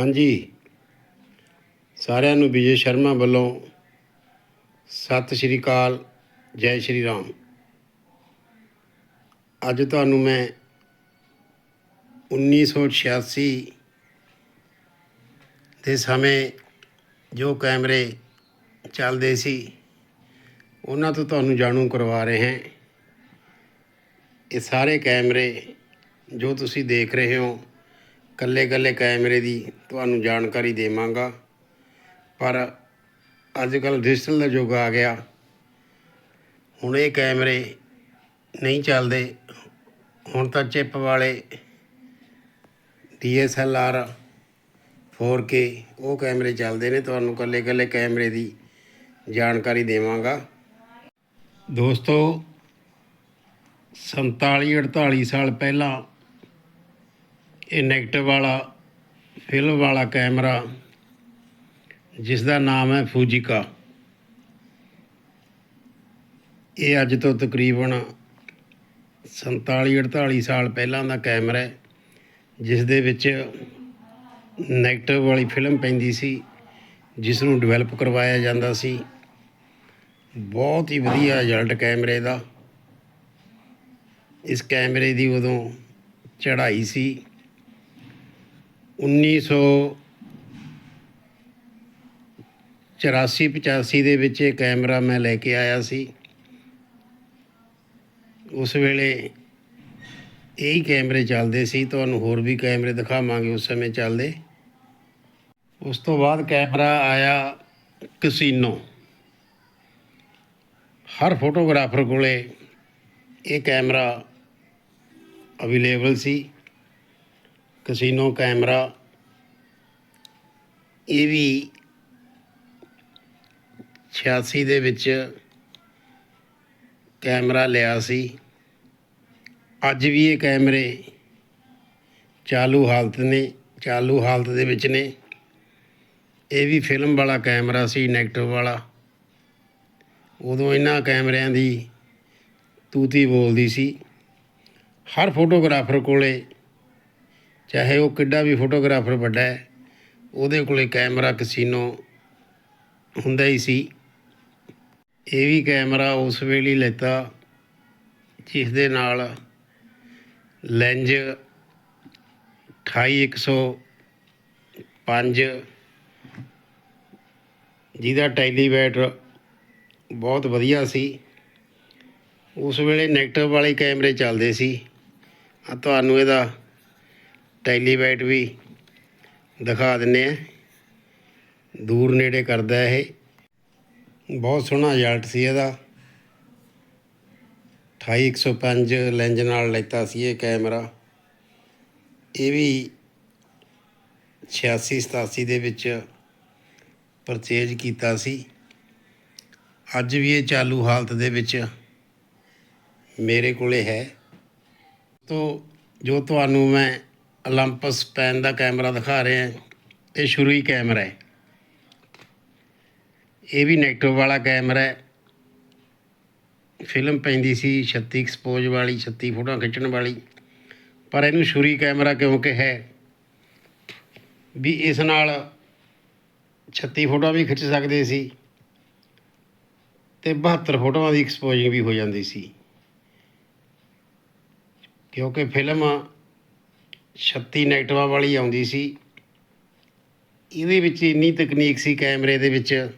ਹਾਂਜੀ। ਸਾਰਿਆਂ ਨੂੰ ਵਿਜੇ ਸ਼ਰਮਾ ਵੱਲੋਂ ਸਤਿ ਸ਼੍ਰੀ ਅਕਾਲ, ਜੈ ਸ਼੍ਰੀ ਰਾਮ। ਅੱਜ ਤੁਹਾਨੂੰ ਮੈਂ 1986 ਦੇ ਸਮੇਂ ਜੋ ਕੈਮਰੇ ਚੱਲਦੇ ਸੀ, ਉਹਨਾਂ ਤੋਂ ਤੁਹਾਨੂੰ ਜਾਣੂ ਕਰਵਾ ਰਹੇ ਹਾਂ। ਇਹ ਸਾਰੇ ਕੈਮਰੇ ਜੋ ਤੁਸੀਂ ਦੇਖ ਰਹੇ ਹੋ ਕੱਲੇ ਕੱਲੇ ਕੈਮਰੇ ਦੀ ਤੁਹਾਨੂੰ ਜਾਣਕਾਰੀ ਦੇਵਾਂਗਾ। ਪਰ ਅੱਜ ਕੱਲ੍ਹ ਡਿਜੀਟਲ ਦਾ ਯੁੱਗ ਆ ਗਿਆ। ਹੁਣ ਇਹ ਕੈਮਰੇ ਨਹੀਂ ਚੱਲਦੇ। ਹੁਣ ਤਾਂ ਚਿੱਪ ਵਾਲੇ DSLR 4K ਉਹ ਕੈਮਰੇ ਚੱਲਦੇ ਨੇ। ਤੁਹਾਨੂੰ ਕੱਲੇ ਕੱਲੇ ਕੈਮਰੇ ਦੀ ਜਾਣਕਾਰੀ ਦੇਵਾਂਗਾ। ਦੋਸਤੋ 47 48 ਸਾਲ ਪਹਿਲਾਂ ਇਹ ਨੈਗੇਟਿਵ ਵਾਲਾ ਫਿਲਮ ਵਾਲਾ ਕੈਮਰਾ ਜਿਸ ਦਾ ਨਾਮ ਹੈ ਫੂਜੀਕਾ ਇਹ ਅੱਜ ਤੋਂ ਤਕਰੀਬਨ 47 48 ਸਾਲ ਪਹਿਲਾਂ ਦਾ ਕੈਮਰਾ ਹੈ ਜਿਸ ਦੇ ਵਿੱਚ ਨੈਗੇਟਿਵ ਵਾਲੀ ਫਿਲਮ ਪੈਂਦੀ ਸੀ ਜਿਸ ਨੂੰ ਡਿਵੈਲਪ ਕਰਵਾਇਆ ਜਾਂਦਾ ਸੀ। ਬਹੁਤ ਹੀ ਵਧੀਆ ਰਿਜ਼ਲਟ ਕੈਮਰੇ ਦਾ ਇਸ ਕੈਮਰੇ ਦੀ ਉਦੋਂ ਚੜ੍ਹਾਈ ਸੀ। 1984 85 ਦੇ ਵਿੱਚ ਇਹ ਕੈਮਰਾ ਮੈਂ ਲੈ ਕੇ ਆਇਆ ਸੀ। ਉਸ ਵੇਲੇ ਇਹੀ ਕੈਮਰੇ ਚੱਲਦੇ ਸੀ। ਤੁਹਾਨੂੰ ਹੋਰ ਵੀ ਕੈਮਰੇ ਦਿਖਾਵਾਂਗੇ ਉਸ ਸਮੇਂ ਚੱਲਦੇ। ਉਸ ਤੋਂ ਬਾਅਦ ਕੈਮਰਾ ਆਇਆ ਕਸੀਨੋ। ਹਰ ਫੋਟੋਗ੍ਰਾਫਰ ਕੋਲੇ ਇਹ ਕੈਮਰਾ ਅਵੇਲੇਬਲ ਸੀ। ਕਸੀਨੋ ਕੈਮਰਾ, ਇਹ ਵੀ 86 ਦੇ ਵਿੱਚ ਕੈਮਰਾ ਲਿਆ ਸੀ। ਅੱਜ ਵੀ ਇਹ ਕੈਮਰੇ ਚਾਲੂ ਹਾਲਤ ਨੇ, ਚਾਲੂ ਹਾਲਤ ਦੇ ਵਿੱਚ ਨੇ। ਇਹ ਵੀ ਫਿਲਮ ਵਾਲਾ ਕੈਮਰਾ ਸੀ, ਨੈਗੇਟਿਵ ਵਾਲਾ। ਉਦੋਂ ਇਹਨਾਂ ਕੈਮਰਿਆਂ ਦੀ ਤੂਤੀ ਬੋਲਦੀ ਸੀ। ਹਰ ਫੋਟੋਗ੍ਰਾਫਰ ਕੋਲੇ ਚਾਹੇ ਉਹ ਕਿੱਡਾ ਵੀ ਫੋਟੋਗ੍ਰਾਫਰ ਵੱਡਾ ਹੈ, ਉਹਦੇ ਕੋਲੇ ਕੈਮਰਾ ਕਸੀਨੋ ਹੁੰਦਾ ਹੀ ਸੀ। ਇਹ ਵੀ ਕੈਮਰਾ ਉਸ ਵੇਲੇ ਲੈਤਾ ਜਿਸ ਦੇ ਨਾਲ ਲੈਂਜ 28105 ਜਿਹਦਾ ਟੈਲੀਵੈਟ ਬਹੁਤ ਵਧੀਆ ਸੀ। ਉਸ ਵੇਲੇ ਨੈਗੇਟਿਵ ਵਾਲੇ ਕੈਮਰੇ ਚੱਲਦੇ ਸੀ। ਆ ਤੁਹਾਨੂੰ ਇਹਦਾ ਟੈਲੀਵੈਟ ਵੀ ਦਿਖਾ ਦਿੰਨੇ ਆ। ਦੂਰ ਨੇੜੇ ਕਰਦਾ ਇਹ। ਬਹੁਤ ਸੋਹਣਾ ਰਿਜ਼ਲਟ ਸੀ ਇਹਦਾ। 28105 ਲੈਂਜ ਨਾਲ ਲੈਤਾ ਸੀ ਇਹ ਕੈਮਰਾ ਇਹ ਵੀ 86 87 ਦੇ ਵਿੱਚ ਪਰਚੇਜ ਕੀਤਾ ਸੀ। ਅੱਜ ਵੀ ਇਹ ਚਾਲੂ ਹਾਲਤ ਦੇ ਵਿੱਚ ਮੇਰੇ ਕੋਲੇ ਹੈ। ਤੋ ਜੋ ਤੁਹਾਨੂੰ ਮੈਂ 올림ਪਸ ਪੈਨ ਦਾ ਕੈਮਰਾ ਦਿਖਾ ਰਿਹਾ ਇਹ ਸ਼ੁਰੂ ਹੀ ਕੈਮਰਾ ਹੈ। ਇਹ ਵੀ ਨੈਗੇਟਿਵ ਵਾਲਾ ਕੈਮਰਾ ਹੈ। ਫਿਲਮ ਪੈਂਦੀ ਸੀ 36 ਐਕਸਪੋਜ਼ ਵਾਲੀ 36 ਫੋਟੋਆਂ ਖਿੱਚਣ ਵਾਲੀ। ਪਰ ਇਹਨੂੰ ਸ਼ੁਰੀ ਕੈਮਰਾ ਕਿਉਂਕਿ ਹੈ? ਵੀ ਇਸ ਨਾਲ 36 ਫੋਟੋਆਂ ਵੀ ਖਿੱਚ ਸਕਦੇ ਸੀ ਤੇ 72 ਫੋਟੋਆਂ ਦੀ ਐਕਸਪੋਜ਼ਿੰਗ ਵੀ ਹੋ ਜਾਂਦੀ ਸੀ। ਕਿਉਂਕਿ ਫਿਲਮ 36 ਨੈਗੇਟਿਵਾਂ ਵਾਲੀ ਆਉਂਦੀ ਸੀ। ਇਹਦੇ ਵਿੱਚ ਇੰਨੀ ਤਕਨੀਕ ਸੀ ਕੈਮਰੇ ਦੇ ਵਿੱਚ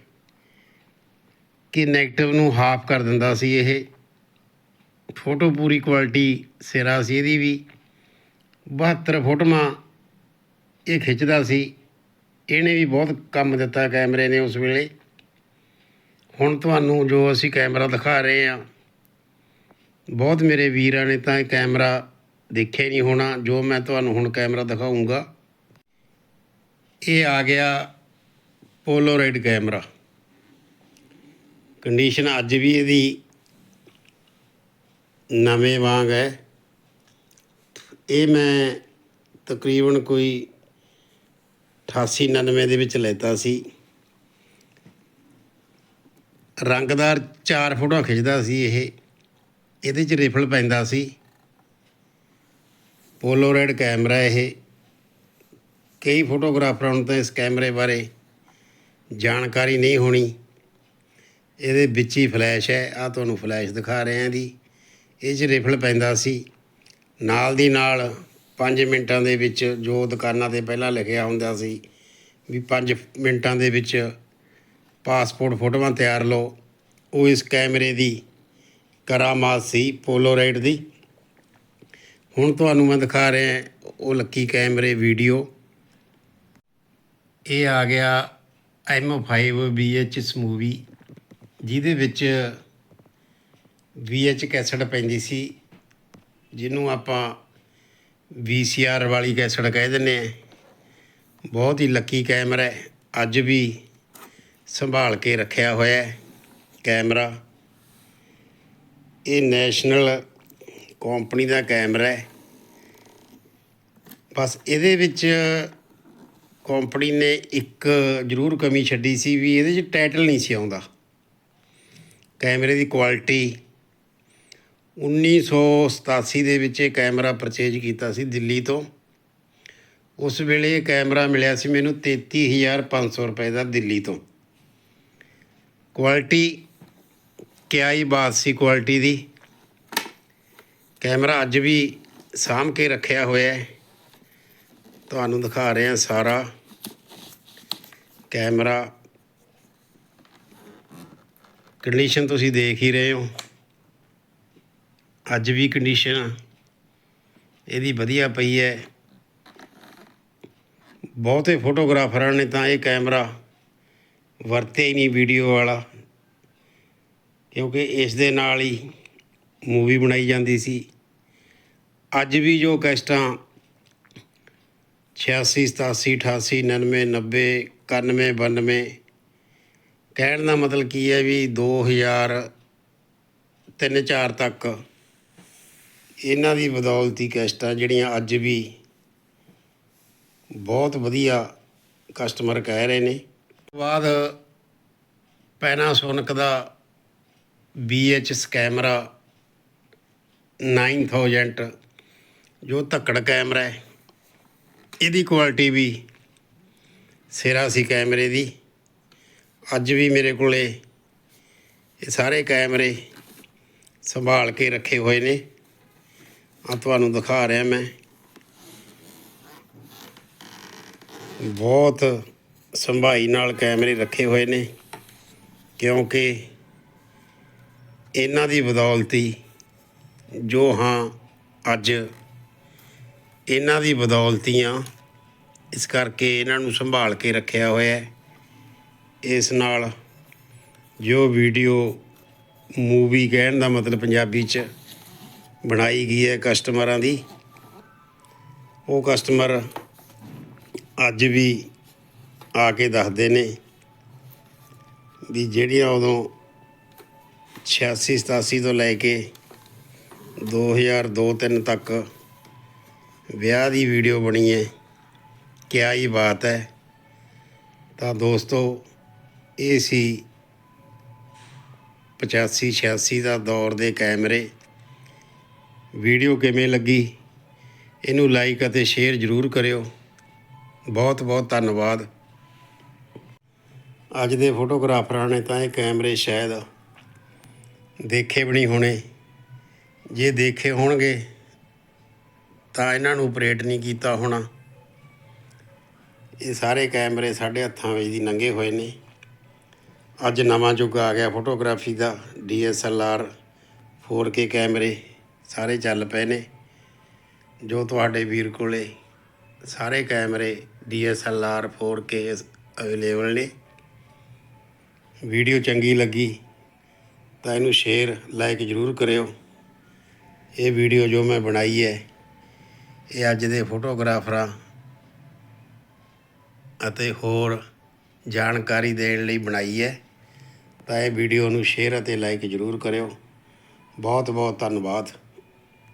ਕਿ ਨੈਗੇਟਿਵ ਨੂੰ ਹਾਫ ਕਰ ਦਿੰਦਾ ਸੀ ਇਹ। ਫੋਟੋ ਪੂਰੀ ਕੁਆਲਿਟੀ ਸਿਰਾ ਸੀ ਇਹਦੀ ਵੀ। 72 ਫੋਟੋਆਂ ਇਹ ਖਿੱਚਦਾ ਸੀ। ਇਹਨੇ ਵੀ ਬਹੁਤ ਕੰਮ ਦਿੱਤਾ ਕੈਮਰੇ ਨੇ ਉਸ ਵੇਲੇ। ਹੁਣ ਤੁਹਾਨੂੰ ਜੋ ਅਸੀਂ ਕੈਮਰਾ ਦਿਖਾ ਰਹੇ ਹਾਂ, ਬਹੁਤ ਮੇਰੇ ਵੀਰਾਂ ਨੇ ਤਾਂ ਇਹ ਕੈਮਰਾ ਦੇਖਿਆ ਨਹੀਂ ਹੋਣਾ, ਜੋ ਮੈਂ ਤੁਹਾਨੂੰ ਹੁਣ ਕੈਮਰਾ ਦਿਖਾਉਂਗਾ ਇਹ ਆ ਗਿਆ ਪੋਲੋਰਾਈਡ ਕੈਮਰਾ। ਕੰਡੀਸ਼ਨ ਅੱਜ ਵੀ ਇਹਦੀ ਨਵੇਂ ਵਾਂਗ ਹੈ। ਇਹ ਮੈਂ ਤਕਰੀਬਨ ਕੋਈ 88 99 ਦੇ ਵਿੱਚ ਲੈਤਾ ਸੀ। ਰੰਗਦਾਰ ਚਾਰ ਫੋਟੋਆਂ ਖਿੱਚਦਾ ਸੀ ਇਹ। ਇਹਦੇ 'ਚ ਰਿਫਲ ਪੈਂਦਾ ਸੀ। ਪੋਲੋਰਾਈਡ ਕੈਮਰਾ ਇਹ। ਕਈ ਫੋਟੋਗ੍ਰਾਫਰਾਂ ਨੂੰ ਤਾਂ ਇਸ ਕੈਮਰੇ ਬਾਰੇ ਜਾਣਕਾਰੀ ਨਹੀਂ ਹੋਣੀ। ਇਹਦੇ ਵਿੱਚ ਹੀ ਫਲੈਸ਼ ਹੈ। ਆ ਤੁਹਾਨੂੰ ਫਲੈਸ਼ ਦਿਖਾ ਰਹੇ ਹਾਂ ਦੀ ਇਹ 'ਚ ਰਿਫਲ ਪੈਂਦਾ ਸੀ। ਨਾਲ ਦੀ ਨਾਲ 5 ਮਿੰਟਾਂ ਦੇ ਵਿੱਚ ਜੋ ਦੁਕਾਨਾਂ ਤੇ ਪਹਿਲਾਂ ਲਿਖਿਆ ਹੁੰਦਾ ਸੀ ਵੀ 5 ਮਿੰਟਾਂ ਦੇ ਵਿੱਚ ਪਾਸਪੋਰਟ ਫੋਟੋਆਂ ਤਿਆਰ ਲਓ। ਉਹ ਇਸ ਕੈਮਰੇ ਦੀ ਕਰਾਮਾਤ ਸੀ ਪੋਲੋਰਾਈਡ ਦੀ। ਹੁਣ ਤੁਹਾਨੂੰ ਮੈਂ ਦਿਖਾ ਰਿਹਾ ਉਹ ਲੱਕੀ ਕੈਮਰੇ ਵੀਡੀਓ। ਇਹ ਆ ਗਿਆ M5 VHS ਸਮੂਵੀ ਜਿਹਦੇ ਵਿੱਚ VH ਕੈਸਟ ਪੈਂਦੀ ਸੀ, ਜਿਹਨੂੰ ਆਪਾਂ VCR ਵਾਲੀ ਕੈਸਟ ਕਹਿ ਦਿੰਦੇ ਆ ਬਹੁਤ ਹੀ ਲੱਕੀ ਕੈਮਰਾ ਹੈ, ਅੱਜ ਵੀ ਸੰਭਾਲ ਕੇ ਰੱਖਿਆ ਹੋਇਆ ਹੈ ਕੈਮਰਾ। ਇਹ ਨੈਸ਼ਨਲ ਕੰਪਨੀ ਦਾ ਕੈਮਰਾ ਹੈ। ਬਸ ਇਹਦੇ ਵਿੱਚ ਕੰਪਨੀ ਨੇ ਇੱਕ ਜ਼ਰੂਰ ਕਮੀ ਛੱਡੀ ਸੀ ਵੀ ਇਹਦੇ 'ਚ ਟਾਈਟਲ ਨਹੀਂ ਸੀ ਆਉਂਦਾ। ਕੈਮਰੇ ਦੀ ਕੁਆਲਿਟੀ 1987 ਦੇ ਵਿੱਚ ਇਹ ਕੈਮਰਾ ਪਰਚੇਜ ਕੀਤਾ ਸੀ ਦਿੱਲੀ ਤੋਂ। ਉਸ ਵੇਲੇ ਇਹ ਕੈਮਰਾ ਮਿਲਿਆ ਸੀ ਮੈਨੂੰ 33500 ਰੁਪਏ ਦਾ ਦਿੱਲੀ ਤੋਂ। ਕੁਆਲਿਟੀ ਕਿਆ ਹੀ ਬਾਤ ਸੀ ਕੁਆਲਿਟੀ ਦੀ। ਕੈਮਰਾ ਅੱਜ ਵੀ ਸਾਂਭ ਕੇ ਰੱਖਿਆ ਹੋਇਆ ਹੈ। ਤੁਹਾਨੂੰ ਦਿਖਾ ਰਹੇ ਹਾਂ ਸਾਰਾ ਕੈਮਰਾ। ਕੰਡੀਸ਼ਨ ਤੁਸੀਂ ਦੇਖ ਹੀ ਰਹੇ ਹੋ। ਅੱਜ ਵੀ ਕੰਡੀਸ਼ਨ ਇਹਦੀ ਵਧੀਆ ਪਈ ਹੈ। ਬਹੁਤੇ ਫੋਟੋਗ੍ਰਾਫਰਾਂ ਨੇ ਤਾਂ ਇਹ ਕੈਮਰਾ ਵਰਤਿਆ ਹੀ ਨਹੀਂ ਵੀਡੀਓ ਵਾਲਾ। ਕਿਉਂਕਿ ਇਸ ਦੇ ਨਾਲ ਹੀ ਮੂਵੀ ਬਣਾਈ ਜਾਂਦੀ ਸੀ। ਅੱਜ ਵੀ ਜੋ ਕੈਸਟਾਂ 86 87 88 99 90 91 92 ਕਹਿਣ ਦਾ ਮਤਲਬ ਕੀ ਹੈ ਵੀ 2000 ਤਿੰਨ 4 ਤੱਕ ਇਹਨਾਂ ਦੀ ਬਦੌਲਤੀ ਕੈਸਟਾਂ ਜਿਹੜੀਆਂ ਅੱਜ ਵੀ ਬਹੁਤ ਵਧੀਆ ਕਸਟਮਰ ਕਹਿ ਰਹੇ ਨੇ। ਬਾਅਦ ਪੈਨਾਸੋਨਿਕ ਦਾ BHS ਕੈਮਰਾ 9000 ਜੋ ਧੱਕੜ ਕੈਮਰਾ ਹੈ, ਇਹਦੀ ਕੁਆਲਿਟੀ ਵੀ ਸਿਰਾ ਸੀ ਕੈਮਰੇ ਦੀ। ਅੱਜ ਵੀ ਮੇਰੇ ਕੋਲੇ ਇਹ ਸਾਰੇ ਕੈਮਰੇ ਸੰਭਾਲ ਕੇ ਰੱਖੇ ਹੋਏ ਨੇ। ਆ ਤੁਹਾਨੂੰ ਦਿਖਾ ਰਿਹਾ ਮੈਂ। ਬਹੁਤ ਸੰਭਾਈ ਨਾਲ ਕੈਮਰੇ ਰੱਖੇ ਹੋਏ ਨੇ, ਕਿਉਂਕਿ ਇਹਨਾਂ ਦੀ ਬਦੌਲਤੀ ਜੋ ਹਾਂ ਅੱਜ ਇਹਨਾਂ ਦੀ ਬਦੌਲਤੀਆਂ ਇਸ ਕਰਕੇ ਇਹਨਾਂ ਨੂੰ ਸੰਭਾਲ ਕੇ ਰੱਖਿਆ ਹੋਇਆ ਹੈ। ਇਸ ਨਾਲ ਜੋ ਵੀਡੀਓ ਮੂਵੀ ਕਹਿਣ ਦਾ ਮਤਲਬ ਪੰਜਾਬੀ ਚ ਬਣਾਈ ਗਈ ਹੈ ਕਸਟਮਰਾਂ ਦੀ, ਉਹ ਕਸਟਮਰ ਅੱਜ ਵੀ ਆ ਕੇ ਦੱਸਦੇ ਨੇ ਵੀ ਜਿਹੜੀਆਂ ਉਦੋਂ 86 87 ਤੋਂ ਲੈ ਕੇ 2002 3 ਤੱਕ ਵਿਆਹ ਦੀ ਵੀਡੀਓ ਬਣੀ ਹੈ। ਕਿਆ ਹੀ ਬਾਤ ਹੈ। ਤਾਂ ਦੋਸਤੋ, ਇਹ ਸੀ 85 86 ਦਾ ਦੌਰ ਦੇ ਕੈਮਰੇ। ਵੀਡੀਓ ਕਿਵੇਂ ਲੱਗੀ? ਇਹਨੂੰ ਲਾਈਕ ਅਤੇ ਸ਼ੇਅਰ ਜ਼ਰੂਰ ਕਰਿਓ। ਬਹੁਤ ਬਹੁਤ ਧੰਨਵਾਦ। ਅੱਜ ਦੇ ਫੋਟੋਗ੍ਰਾਫਰਾਂ ਨੇ ਤਾਂ ਇਹ ਕੈਮਰੇ ਸ਼ਾਇਦ ਦੇਖੇ ਵੀ ਨਹੀਂ ਹੋਣੇ। ਜੇ ਦੇਖੇ ਹੋਣਗੇ, ਤਾਂ ਇਹਨਾਂ ਨੂੰ ਆਪਰੇਟ ਨਹੀਂ ਕੀਤਾ ਹੋਣਾ। ਇਹ ਸਾਰੇ ਕੈਮਰੇ ਸਾਡੇ ਹੱਥਾਂ ਵਿੱਚ ਦੀ ਨੰਗੇ ਹੋਏ ਨੇ। ਅੱਜ ਨਵਾਂ ਯੁੱਗ ਆ ਗਿਆ ਫੋਟੋਗ੍ਰਾਫੀ ਦਾ DSLR 4K ਕੈਮਰੇ ਸਾਰੇ ਚੱਲ ਪਏ ਨੇ। ਜੋ ਤੁਹਾਡੇ ਵੀਰ ਕੋਲੇ ਸਾਰੇ ਕੈਮਰੇ DSLR 4K ਅਵੇਲੇਬਲ ਨੇ। ਵੀਡੀਓ ਚੰਗੀ ਲੱਗੀ ਤਾਂ ਇਹਨੂੰ ਸ਼ੇਅਰ, ਲਾਈਕ ਜ਼ਰੂਰ ਕਰਿਓ। ਇਹ ਵੀਡੀਓ ਜੋ ਮੈਂ ਬਣਾਈ ਹੈ, ਇਹ ਅੱਜ ਦੇ ਫੋਟੋਗ੍ਰਾਫਰਾਂ ਅਤੇ ਹੋਰ ਜਾਣਕਾਰੀ ਦੇਣ ਲਈ ਬਣਾਈ ਹੈ। ਤਾਂ ਇਹ ਵੀਡੀਓ ਨੂੰ ਸ਼ੇਅਰ ਅਤੇ ਲਾਈਕ ਜ਼ਰੂਰ ਕਰਿਓ। ਬਹੁਤ ਬਹੁਤ ਧੰਨਵਾਦ।